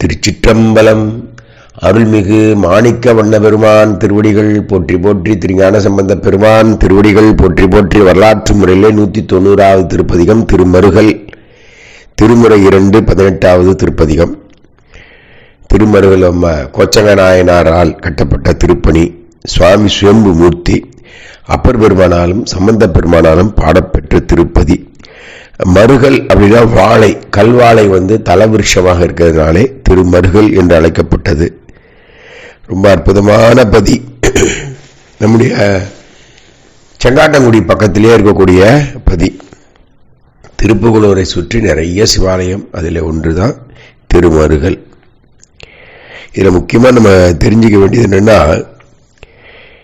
திருச்சிற்றம்பலம். அருள்மிகு மாணிக்க வண்ண பெருமான் திருவடிகள் போற்றி போற்றி திருஞான சம்பந்த பெருமான் திருவடிகள் போற்றி போற்றி வரலாற்று முறையிலே நூற்றி தொண்ணூறாவது திருப்பதிகம் திருமருகல். திருமுறை இரண்டு பதினெட்டாவது திருப்பதிகம். திருமருகல் அம்ம கோச்சங்க நாயனாரால் கட்டப்பட்ட திருப்பணி சுவாமி சுயம்பு மூர்த்தி அப்பர் பெருமானாலும் சம்பந்த பெருமானாலும் பாடப்பெற்ற திருப்பதி. மருகல் அப்படின்னா வாழை கல்வாழை வந்து தலவிருஷமாக இருக்கிறதுனாலே திருமருகல் என்று அழைக்கப்பட்டது. ரொம்ப அற்புதமான பதி. நம்முடைய செங்காட்டங்குடி பக்கத்திலே இருக்கக்கூடிய பதி. திருப்புகலூரை சுற்றி நிறைய சிவாலயம் அதில் ஒன்று தான் திருமருகல். இதில் முக்கியமாக நம்ம தெரிஞ்சுக்க வேண்டியது என்னென்னா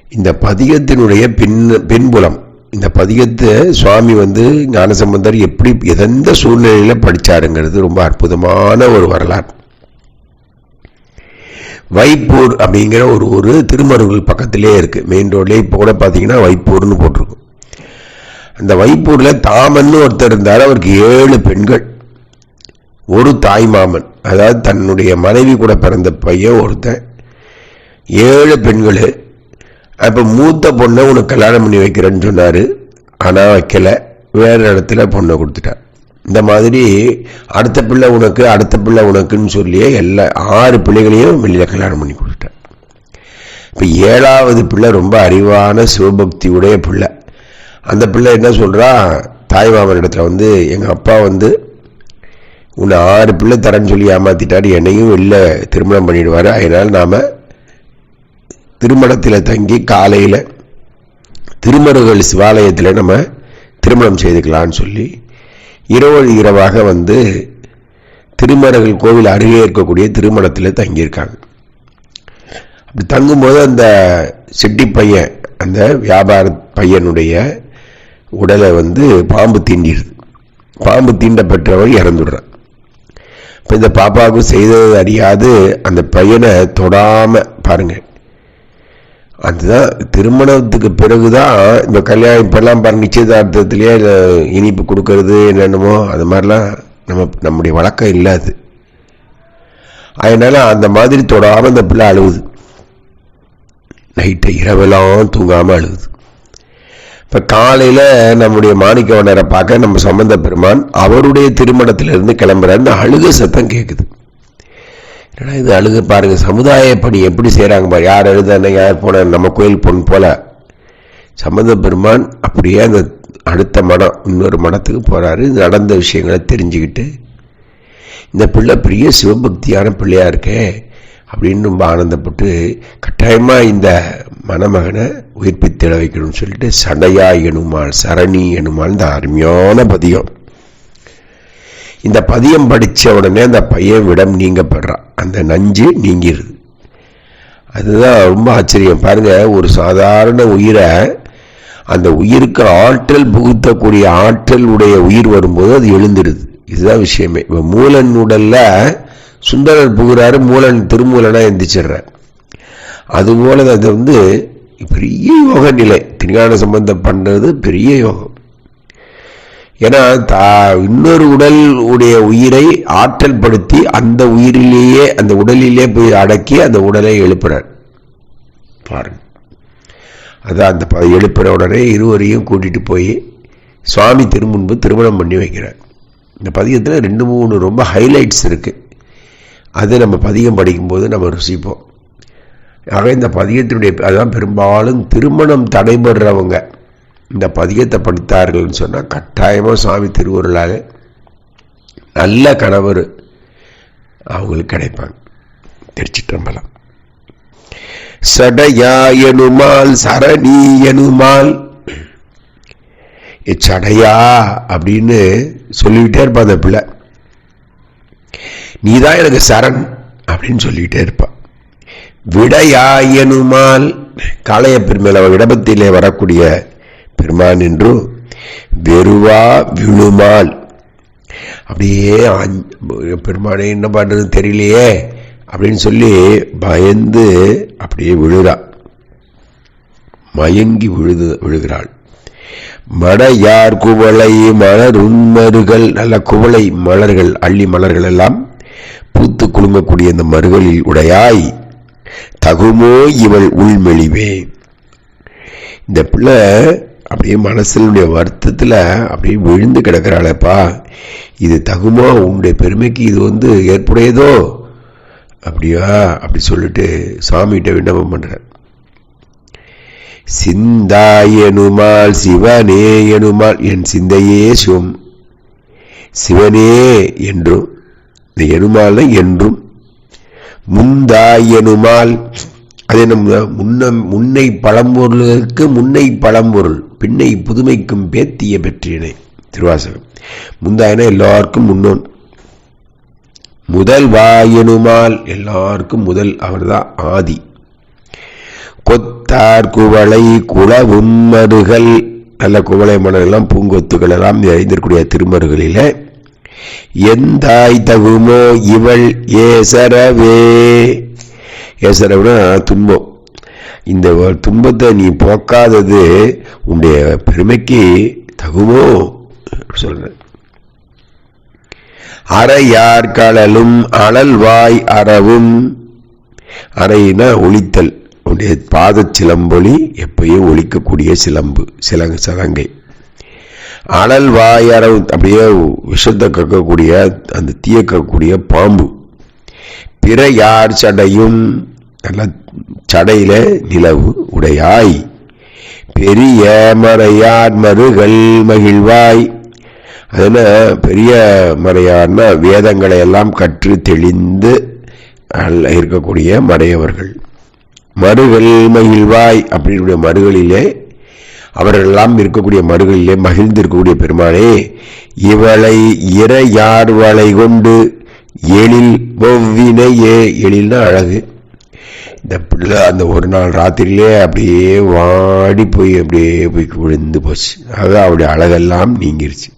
இந்த பதிகத்தினுடைய பின் பின்புலம் இந்த பதிகத்தை சுவாமி வந்து ஞானசம்பந்தர் எப்படி எந்த சூழ்நிலையில் படித்தாருங்கிறது ரொம்ப அற்புதமான ஒரு வரலாறு. வைப்பூர் அப்படிங்கிற ஒரு ஒரு திருமருகல் பக்கத்திலே இருக்குது மெயின் ரோட்லேயே இப்போ கூட பார்த்தீங்கன்னா வைப்பூர்னு போட்டிருக்கும். அந்த வைப்பூரில் தாமன் ஒருத்தர் இருந்தார். அவருக்கு ஏழு பெண்கள். ஒரு தாய் மாமன். அதாவது தன்னுடைய மனைவி கூட பிறந்த பையன் ஒருத்தன். ஏழு பெண்கள். அப்போ மூத்த பொண்ணை உனக்கு கல்யாணம் பண்ணி வைக்கிறேன்னு சொன்னார். ஆனால் வைக்கலை. வேறு இடத்துல பொண்ணை கொடுத்துட்டார் இந்த மாதிரி அடுத்த பிள்ளை உனக்கு அடுத்த பிள்ளை உனக்குன்னு சொல்லியே எல்லா ஆறு பிள்ளைகளையும் வெளியில் கல்யாணம் பண்ணி கொடுத்துட்டார் இப்போ ஏழாவது பிள்ளை ரொம்ப அறிவான சிவபக்தியுடைய பிள்ளை. அந்த பிள்ளை என்ன சொல்கிறா தாய்மாமன் இடத்துல வந்து எங்கள் அப்பா வந்து உன்னை ஆறு பிள்ளை தரேன்னு சொல்லி ஏமாற்றிட்டாரு என்னையும் வெளில திருமணம் பண்ணிடுவார். அதனால் நாம் திருமணத்தில் தங்கி காலையில் திருமருகல் சிவாலயத்தில் நம்ம திருமணம் செய்துக்கலான்னு சொல்லி இரவு இரவாக வந்து திருமருகல் கோவில் அருகே இருக்கக்கூடிய திருமணத்தில் தங்கியிருக்காங்க. அப்படி தங்கும்போது அந்த செட்டி பையன் அந்த வியாபார பையனுடைய உடலை வந்து பாம்பு தீண்டிடுது. பாம்பு தீண்டப்பெற்றவள் இறந்துடுறான். இப்போ இந்த பாப்பாவுக்கு செய்தது அறியாது அந்த பையனை தொடாமல் பாருங்கள் அதுதான் திருமணத்துக்கு பிறகுதான் இந்த கல்யாணம் இப்பெல்லாம் பாருங்க நிச்சயதார்த்தத்திலேயே இனிப்பு கொடுக்கறது என்னென்னமோ அது மாதிரிலாம் நம்ம நம்முடைய வழக்கம் இல்லாது. அதனால அந்த மாதிரி தொடாமல் அந்த பிள்ளை அழுகுது நைட்டு இரவெல்லாம் தூங்காமல் அழுகுது இப்போ காலையில் நம்முடைய மாணிக்கவனரை பார்க்க நம்ம சம்பந்த பெருமான் அவருடைய திருமணத்திலிருந்து கிளம்புற அந்த அழுக சத்தம் கேட்குது ஏன்னா இது அழுக பாருங்க சமுதாய பணி எப்படி செய்கிறாங்க பாரு. யார் எழுதான யார் போன நம்ம கோயில் பொண்ணு போல. சம்பந்த பெருமான் அப்படியே அந்த அடுத்த மடம் இன்னொரு மடத்துக்கு போகிறாரு நடந்த விஷயங்களை தெரிஞ்சுக்கிட்டு இந்த பிள்ளை பெரிய சிவபக்தியான பிள்ளையா இருக்கே அப்படின்னு ரொம்ப ஆனந்தப்பட்டு கட்டாயமாக இந்த மணமகனை உயிர்ப்பித்திட வைக்கணும்னு சொல்லிட்டு சடையா எனுமாள் சரணி எனுமாள் இந்த அருமையான பதியம். இந்த பதியம் படித்த உடனே அந்த பையன் விடம் நீங்கப்படுறான். அந்த நஞ்சு நீங்கிருது. அதுதான் ரொம்ப ஆச்சரியம். பாருங்கள் ஒரு சாதாரண உயிரை அந்த உயிருக்கு ஆற்றல் புகுத்தக்கூடிய ஆற்றல் உடைய உயிர் வரும்போது அது எழுந்துடுது இதுதான் விஷயமே. இப்போ மூலன் உடல்ல சுந்தரர் புகுறாரு மூலன் திருமூலனாக எந்திரிச்சிடுறார். அதுபோல அது வந்து பெரிய யோக நிலை திருஞான சம்பந்தம் பண்ணுறது பெரிய யோகம். ஏன்னா தா இன்னொரு உடல் உடைய உயிரை ஆற்றல் படுத்தி அந்த உயிரிலேயே அந்த உடலிலே போய் அடக்கி அந்த உடலை எழுப்புறார். பாருங்க. அதான் அந்த எழுப்புற உடனே இருவரையும் கூட்டிட்டு போய் சுவாமி திருமுன்பு திருமணம் பண்ணி வைக்கிறார். இந்த பதிகத்தில் ரெண்டு மூணு ரொம்ப ஹைலைட்ஸ் இருக்குது அது நம்ம பதிகம் படிக்கும்போது நம்ம ருசிப்போம். ஆக இந்த பதிகத்தினுடைய அதான் பெரும்பாலும் திருமணம் தடைபடுறவங்க. இந்த பதியத்தை படித்தார்கள்னு சொன்னால் கட்டாயமாக சுவாமி திருவருளால் நல்ல கணவர் அவங்களுக்கு கிடைப்பாங்க. திருச்சிற்றம்பலம். சடையா எனுமால் சரணி எனுமால் சடையா அப்படின்னு சொல்லிக்கிட்டே இருப்பான் அந்த பிள்ளை. நீதான் எனக்கு சரண் அப்படின்னு சொல்லிக்கிட்டே இருப்பான். விடையாயனுமால் காளைய பெருமேல விடபத்திலே வரக்கூடிய பெருமான் வெறுவா விழுமால். அப்படியே பெருமானே என்ன பண்ணுறது தெரியலையே அப்படின்னு சொல்லி பயந்து அப்படியே விழுறா. மயங்கி விழுது விழுகிறாள். மடையார் குவளை மலர் உண்மருகள் நல்ல குவளை மலர்கள் அள்ளி மலர்கள் எல்லாம் பூத்து குலுங்கக்கூடிய இந்த மறுகளில் உடையாய் தகுமோ இவள் உள்மெளிவே இந்த பிள்ளை அப்படியே மனசினுடைய வருத்தத்தில் அப்படியே விழுந்து கிடக்கிறாளேப்பா. இது தகுமா? உன்னுடைய பெருமைக்கு இது வந்து ஏற்புடையதோ? அப்படியா? அப்படி சொல்லிட்டு சாமிகிட்ட விண்ணப்பம் பண்றார். சிந்தாயனுமால் சிவனே எனுமால் என் சிந்தையே சிவம். சிவனே என்றும் இந்த எனுமால் என்றும் முந்தாயனுமால் அது நம்ம முன்ன முன்னை பழம்பொருளுக்கு முன்னை பழம்பொருள் பின்னை புதுமைக்கும் பேத்திய பெற்றினை. திருவாசகம். முந்தாயினா எல்லாருக்கும் முன்னோன். முதல் வாயனுமால் எல்லாருக்கும் முதல் அவர்தான் ஆதி. கொத்தார் குவளை குளவும் மருகள் நல்ல குவளை மலரெல்லாம் பூங்கொத்துகள் எல்லாம் நிறைந்திருக்கூடிய திருமருகளில எந்தாய் தகுமோ இவள் ஏசரவே. ஏசரவுனா துன்பம். இந்த துன்பத்தை நீ போக்காதது உன்னுடைய பெருமைக்கு தகுமோ? சொல்றேன் அறையார் கடலும் அழல்வாய் அறவும் அறையினா ஒழித்தல் உன்னுடைய பாத சிலம்பொலி எப்பயும் ஒழிக்கக்கூடிய சிலம்பு சிலங்கு சலங்கை. அனல் வாயறவு அப்படியே விஷத்தை கக்கக்கூடிய அந்த தீய கக்கக்கூடிய பாம்பு. பிற யார் சடையும். நல்ல சடையில நிலவு உடையாய். பெரிய மறையார் மறுகள் மகிழ்வாய். அதில் பெரிய மறையார்னா வேதங்களை எல்லாம் கற்று தெளிந்து இருக்கக்கூடிய மறையவர்கள். மறுகள் மகிழ்வாய் அப்படின்னுடைய மறுகளிலே அவர்களெல்லாம் இருக்கக்கூடிய மறுகளிலே மகிழ்ந்திருக்கக்கூடிய பெருமானே இவளை இற யார்வளை கொண்டு எழில் ஒவ்வினையே எழில்னா அழகு. இந்த பிள்ளை அந்த ஒரு நாள் ராத்திரியிலே அப்படியே வாடி போய் அப்படியே போய் விழுந்து போச்சு. அது அவருடைய அழகெல்லாம் நீங்கிருச்சு.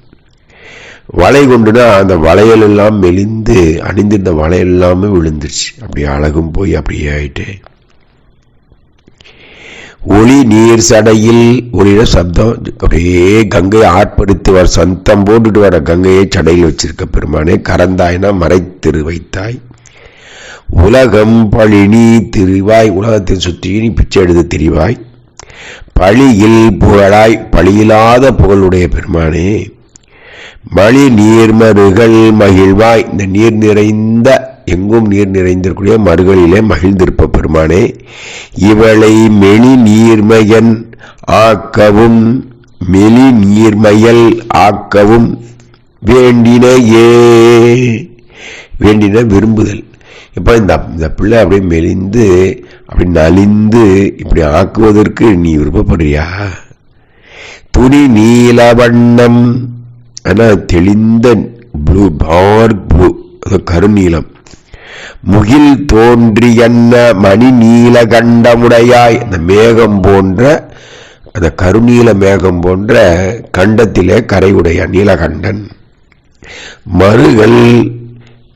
வலை கொண்டுனா அந்த வளையல் எல்லாம் மெலிந்து அணிந்திருந்த வளையல் எல்லாமே விழுந்துருச்சு. அப்படியே அழகும் போய் அப்படியே ஆயிட்டு. ஒளி நீர் சடையில் ஒளியில சப்தம். அப்படியே கங்கையை ஆட்படுத்தி வர சந்தம் போட்டுட்டு வர கங்கையை சடையில் வச்சிருக்க பெருமானே கரந்தாய்னா மறைத்திரு வைத்தாய். உலகம் பழினி திருவாய். உலகத்தை சுற்றி நீ பிச்சை எடுத்து திரிவாய். பழியில் புகழாய். பழியில்லாத புகழுடைய பெருமானே மழி நீர்மருகள் மகிழ்வாய். இந்த நீர் நிறைந்த எங்கும் நீர் நிறைந்திருக்கூடிய மறுகளிலே மகிழ்ந்திருப்ப பெருமானே இவளை மெளி நீர்மயன் ஆக்கவும் மெலி நீர்மயல் ஆக்கவும் வேண்டினையே. வேண்டின விரும்புதல். இப்போ இந்த இந்த பிள்ளை அப்படியே மெலிந்து அப்படி நலிந்து இப்படி ஆக்குவதற்கு நீ விருப்பப்படுறியா? துணி நீல வண்ணம் ஆனால் தெளிந்த ப்ளூ டார்க் ப்ளூ அது முகில் முகில் தோன்றியன்ன மணி நீல கண்டமுடையாய். அந்த மேகம் போன்ற அந்த கருநீல மேகம் போன்ற கண்டத்திலே கரையுடைய நீலகண்டன். மறுகள்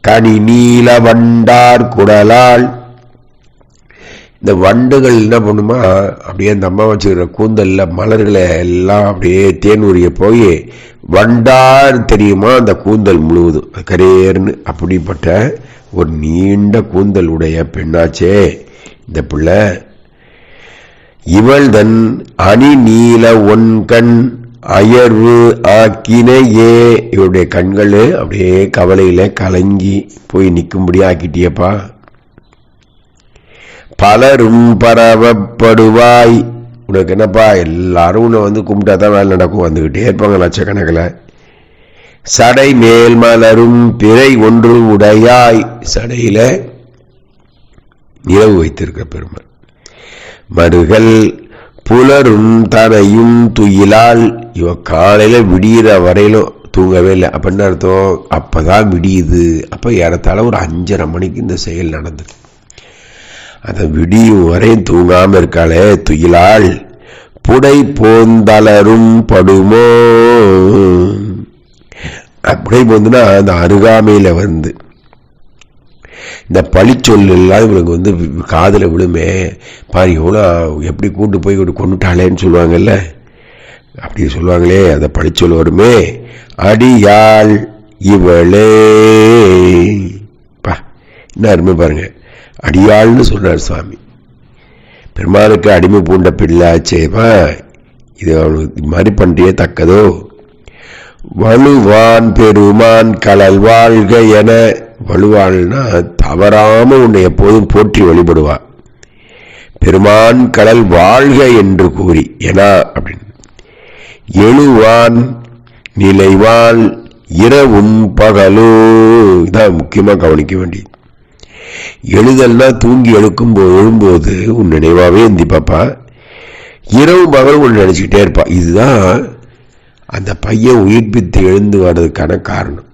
கனி நீல வண்டார் குடலால். இந்த வண்டுகள் என்ன பண்ணுமா? அப்படியே அந்த அம்மா வச்சுக்கிற கூந்தல்ல மலர்களை எல்லாம் அப்படியே தேன் உரிய போய் வண்டார் தெரியுமா? அந்த கூந்தல் முழுவதும். கரேர்னு அப்படிப்பட்ட ஒரு நீண்ட கூந்தல் உடைய பெண்ணாச்சே. இந்த பிள்ளை இவள் தன் அணி நீல ஒன்கண் அயர்வு ஆக்கினையே. இவருடைய கண்கள் அப்படியே கவலையில கலங்கி போய் நிற்கும்படி ஆக்கிட்டியப்பா. பலரும் பரவப்படுவாய். உனக்கு என்னப்பா எல்லாரும் உன்னை வந்து கும்பிட்டா தான் வேலை நடக்கும். வந்துக்கிட்டே இருப்பாங்க லட்சக்கணக்கில். சடை மேல் மலரும் பிறை ஒன்று உடையாய். சடையில நிலவு வைத்திருக்க பெருமாள். மருகள் புலரும் தனையும் துயிலால் இவ காலையில விடியிற வரையிலும் தூங்கவே இல்லை. அப்படின்னு அர்த்தம்? அப்பதான் விடியுது. அப்ப ஏறத்தாழ ஒரு அஞ்சரை மணிக்கு இந்த செயல் நடந்தது. அதை விடியும் வரையும் தூங்காம இருக்காளே துயிலாள் புடை போந்தளரும் படுமோ? அப்படியே வந்துனா அந்த அருகாமையில் வந்து இந்த பழிச்சொல் எல்லாம் இவனுக்கு வந்து காதில் விழுமே. பாரு எவ்வளோ எப்படி கூட்டு போய் கொண்டுட்டாளேன்னு சொல்லுவாங்கல்ல? அப்படி சொல்லுவாங்களே அந்த பழிச்சொல் வருமே. அடியாள் இவளே. பா என்ன அருமை பாருங்க. அடியாள்னு சொல்றார் சுவாமி. பெருமாளுக்கு அடிமை பூண்ட பிள்ளாச்சேமா இது அவனுக்கு இது மாதிரி பண்ணுறியே தக்கதோ? வலுவான் பெருமான் கலல் வாழ்க என. வலுவாள்னா தவறாம உன்னை எப்போதும் போற்றி வழிபடுவா. பெருமான் கடல் வாழ்க என்று கூறி. ஏனா அப்படின்னு. எழுவான் நிலைவாள் இரவும் பகலோ. இதான் முக்கியமாக கவனிக்க வேண்டியது. எழுதல்னா தூங்கி எழுக்கும்போது எழும்போது உன் நினைவாகவே இந்தி பாப்பா இரவு பகல் ஒன்று நினச்சிக்கிட்டே இருப்பா. இதுதான் அந்த பையன் உயிர்ப்பித்து எழுந்து வர்றதுக்கான காரணம்.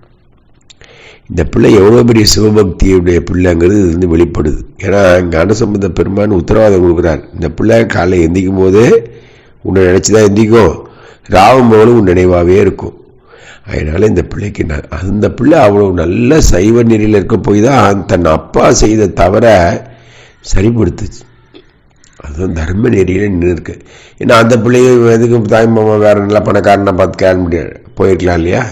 இந்த பிள்ளை எவ்வளோ பெரிய சிவபக்தியுடைய பிள்ளைங்கிறது இது வந்து வெளிப்படுது. ஏன்னா ஞானசம்பந்த பெருமான் உத்தரவாதம் கொடுக்குறார். இந்த பிள்ளை காலை எந்திக்கும் போதே உன்னை நினச்சி தான் எந்திக்கும். ராவும் போலும் உன் நினைவாகவே இருக்கும். அதனால இந்த பிள்ளைக்கு நான் அந்த பிள்ளை அவ்வளோ நல்ல சைவ நெறியில் இருக்க போய் தான் தன் அப்பா செய்த தவறை சரிப்படுத்துச்சு. அதுதான் தர்ம நெறியில் நின்று இருக்கு ஏன்னா அந்த பிள்ளைய எதுக்கு தாய் மாமா வேறு நல்ல பணக்காரனை பார்த்து கேட்க முடியாது போயிருக்கலாம் இல்லையா?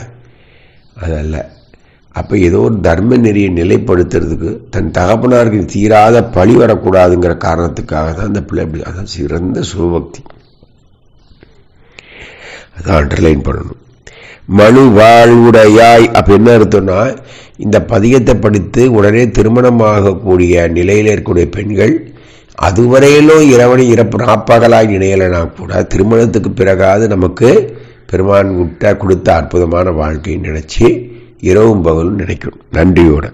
அதல்ல. அப்போ ஏதோ ஒரு தர்ம நெறியை நிலைப்படுத்துறதுக்கு தன் தகப்பனாருக்கு தீராத பழி வரக்கூடாதுங்கிற காரணத்துக்காக தான் அந்த பிள்ளை அப்படி அதான் சிறந்த சிவபக்தி. அதான் அண்டர்லைன் பண்ணணும். மனு வாழ்வுடையாய் அப்போ என்ன அர்த்தம்னா இந்த பதிகத்தை படித்து உடனே திருமணமாகக்கூடிய நிலையில் இருக்கக்கூடிய பெண்கள் அதுவரையிலும் இரவணி இறப்பு நாப்பகலாய் நினையலைனா கூட திருமணத்துக்கு பிறகாவது நமக்கு பெருமான் விட்ட கொடுத்த அற்புதமான வாழ்க்கையை நினைச்சு இரவும் பகலும் நினைக்கணும். நன்றியோட.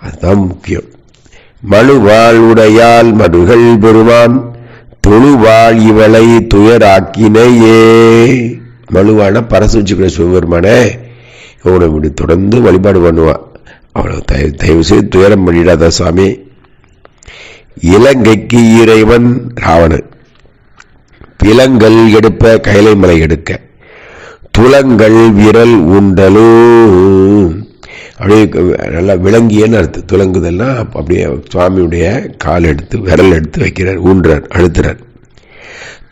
அதுதான் முக்கியம். மனு வாழ்வுடையால் மனுகள் பெருமான் தொழுவாள் இவளை துயராக்கினையே. மனுவான பரசுச்சிக்கிற சிவபெருமானே இவனை இப்படி தொடர்ந்து வழிபாடு பண்ணுவான் அவளை தயவு தயவு செய்து துயரம் பண்ணிடாத சுவாமி இலங்கைக்கு இறைவன் ராவணன் பிலங்கள் எடுப்ப கைலை மலை எடுக்க. துலங்கள் விரல் உண்டலோ. அப்படியே நல்லா விளங்கியன்னு அர்த்தம். துலங்குதல்னா அப்படியே சுவாமியுடைய கால் எடுத்து விரல் எடுத்து வைக்கிறார் ஊன்றார் அழுத்துறார்.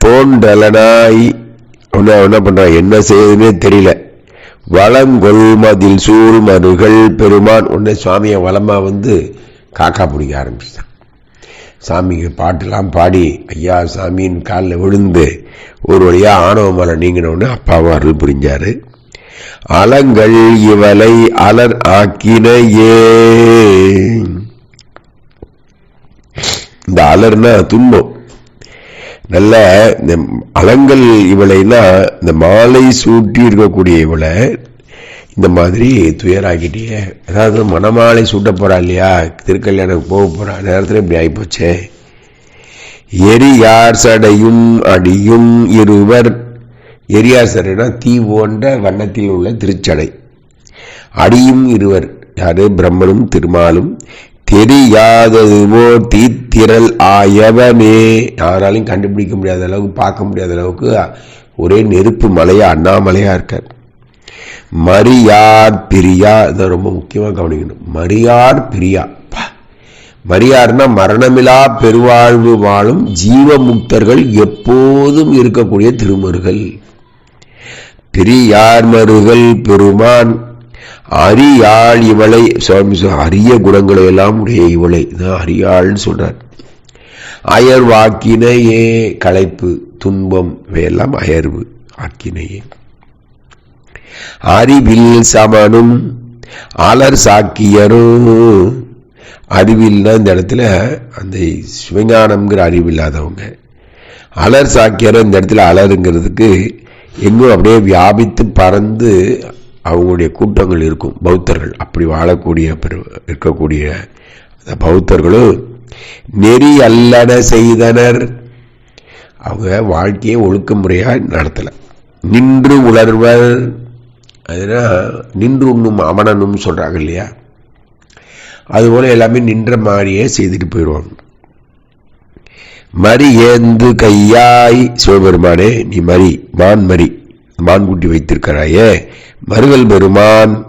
தோண்டலனாய் அவன என்ன பண்றான் என்ன செய்யுதுன்னே தெரியல. வளங்கொள் மதில் சூழ் மருகள் பெருமான். உடனே சுவாமியை வளமா வந்து காக்கா பிடிக்க ஆரம்பிச்சிட்டான். சாமிக்கு பாட்டெல்லாம் பாடி ஐயா சாமியின் காலில் விழுந்து ஒரு வழியாக ஆணவ மலை நீங்கினோடனே அப்பாவும் அருள் புரிஞ்சாரு. அலங்கள் இவளை அலர் ஆக்கினையே. இந்த அலர்னா துன்பம். நல்ல இந்த அலங்கள் இவளைனா இந்த மாலை சூட்டி இருக்கக்கூடிய இவளை இந்த மாதிரி துயராக்கிட்டே அதாவது மணமாலை சூட்ட போறா இல்லையா? திருக்கல்யாணம் போக போறா. நேரத்தில் இப்படி ஆகிப்போச்சே எரியார் சடையும் அடியும் இருவர். எரியார் சடைனா தீ போன்ற வண்ணத்தில் உள்ள திருச்சடை. அடியும் இருவர். யாரு? பிரம்மனும் திருமாலும். தெரியாததுவோ தீத்திரல் ஆயவமே. யாராலையும் கண்டுபிடிக்க முடியாத அளவுக்கு பார்க்க முடியாத அளவுக்கு ஒரே நெருப்பு மலையா அண்ணாமலையா இருக்கார். மரியார் பிரியா இதை ரொம்ப முக்கியமாக கவனிக்கணும். மரியார் பிரியா. மரியார்னா மரணமிலா பெருவாழ்வு வாழும் ஜீவமுக்தர்கள் எப்போதும் இருக்கக்கூடிய திருமருகள். பிரியார் மருகள் பெருமான் அரியாள் இவளை சுவாமி அரிய குணங்களை எல்லாம் உடைய இவளை. இதான் அரியாள்னு சொல்றார். அயர்வாக்கினையே களைப்பு துன்பம் இவையெல்லாம் அயர்வு ஆக்கினையே. அறிவில் சமனும் அலர் சாக்கியரும் அறிவில்னா இந்த இடத்துல அந்த சிவஞானம்ங்கிற அறிவு இல்லாதவங்க அலர் சாக்கியரும் இந்த இடத்துல அலருங்கிறதுக்கு எங்கும் அப்படியே வியாபித்து பறந்து அவங்களுடைய கூட்டங்கள் இருக்கும். பௌத்தர்கள். அப்படி வாழக்கூடிய பெரு- இருக்கக்கூடிய அந்த பௌத்தர்களும் நெறி அல்லன செய்தனர். அவங்க வாழ்க்கையை ஒழுக்க முறையாக நடத்தலை. நின்று உணர்வர் அதுனா நின்று உண்ணும் அமனனும் சொல்கிறாங்க இல்லையா? அதுபோல் எல்லாமே நின்ற மாதிரியே செய்துட்டு போயிடுவாங்க. மறி ஏந்து கையாய் சிவபெருமானே நீ மறி மான் மறி மான்குட்டி வைத்திருக்கிறாயே மருகல் பெருமான்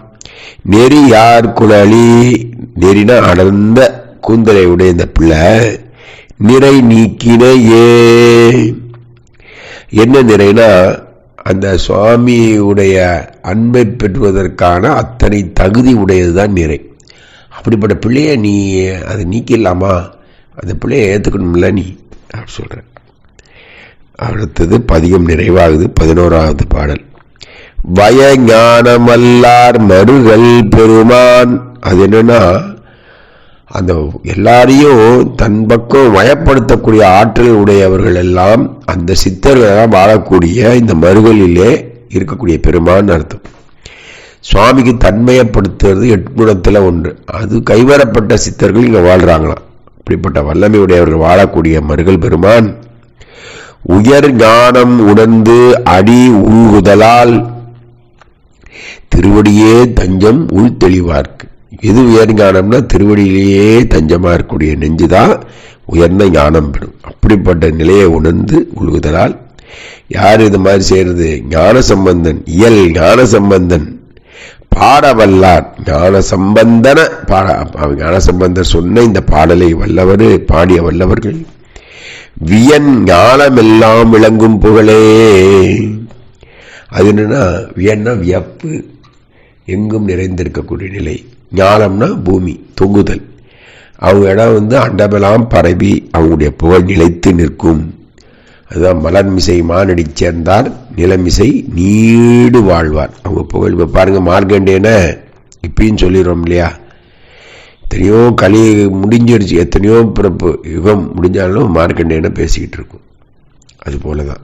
நெறி யார் குழலி? நெறினா அடர்ந்த கூந்தலை உடைய இந்த பிள்ளை நிறை நீக்கினையே. என்ன நிறைனா அந்த சுவாமியுடைய அன்பை பெற்றுவதற்கான அத்தனை தகுதி உடையதுதான் நிறை அப்படிப்பட்ட பிள்ளைய நீ அதை நீக்கிடலாமா? அந்த பிள்ளைய ஏற்றுக்கணும்ல நீ அப்படி சொல்கிறேன் அடுத்தது பதிகம் நிறைவாகுது பதினோராவது பாடல். வய ஞானமல்லார் மறுகள் பெருமான் அது என்னன்னா அந்த எல்லாரையும் தன் பக்கம் வயப்படுத்தக்கூடிய ஆற்றல் உடையவர்கள் எல்லாம் அந்த சித்தர்களெல்லாம் வாழக்கூடிய இந்த மறுகளிலே இருக்கக்கூடிய பெருமான்னு அர்த்தம். சுவாமிக்கு தன்மையப்படுத்துறது எட்குணத்தில் ஒன்று. அது கைவரப்பட்ட சித்தர்கள் இங்கே வாழ்கிறாங்களாம் இப்படிப்பட்ட வல்லமை உடையவர்கள் வாழக்கூடிய மருகல் பெருமான் உயர் ஞானம் உணர்ந்து அடி உள்குதலால் திருவடியே தஞ்சம் உள் தெளிவார்க்கு எது உயர் ஞானம்னா திருவடியிலேயே தஞ்சமாக இருக்கக்கூடிய நெஞ்சு தான் உயர்ந்த ஞானம் பெறும். அப்படிப்பட்ட நிலையை உணர்ந்து உழுகுதலால் யார் இது மாதிரி செய்யறது? ஞான சம்பந்தன் இயல் ஞான சம்பந்தன் பாட வல்லார் ஞான சம்பந்தன பாட ஞான சம்பந்தர் சொன்ன இந்த பாடலை வல்லவர் பாடிய வல்லவர்கள் வியன் ஞானமெல்லாம் விளங்கும் புகழே. அது என்னன்னா வியன்னா வியப்பு எங்கும் நிறைந்திருக்கக்கூடிய நிலை. ஞானம்னா பூமி தொங்குதல். அவங்க இடம் வந்து அண்டமெல்லாம் பரவி அவங்களுடைய புகழ் நிலைத்து நிற்கும். அதுதான் மலர்மிசை மானடி சேர்ந்தார் நிலமிசை நீடு வாழ்வார். அவங்க புகழ் இப்போ பாருங்கள் மார்க்கண்டேன இப்பயும் சொல்லிடுறோம் இல்லையா? எத்தனையோ களி முடிஞ்சிருச்சு எத்தனையோ பிறப்பு யுகம் முடிஞ்சாலும் மார்க்கண்டேன பேசிக்கிட்டு இருக்கும்? அது போல தான்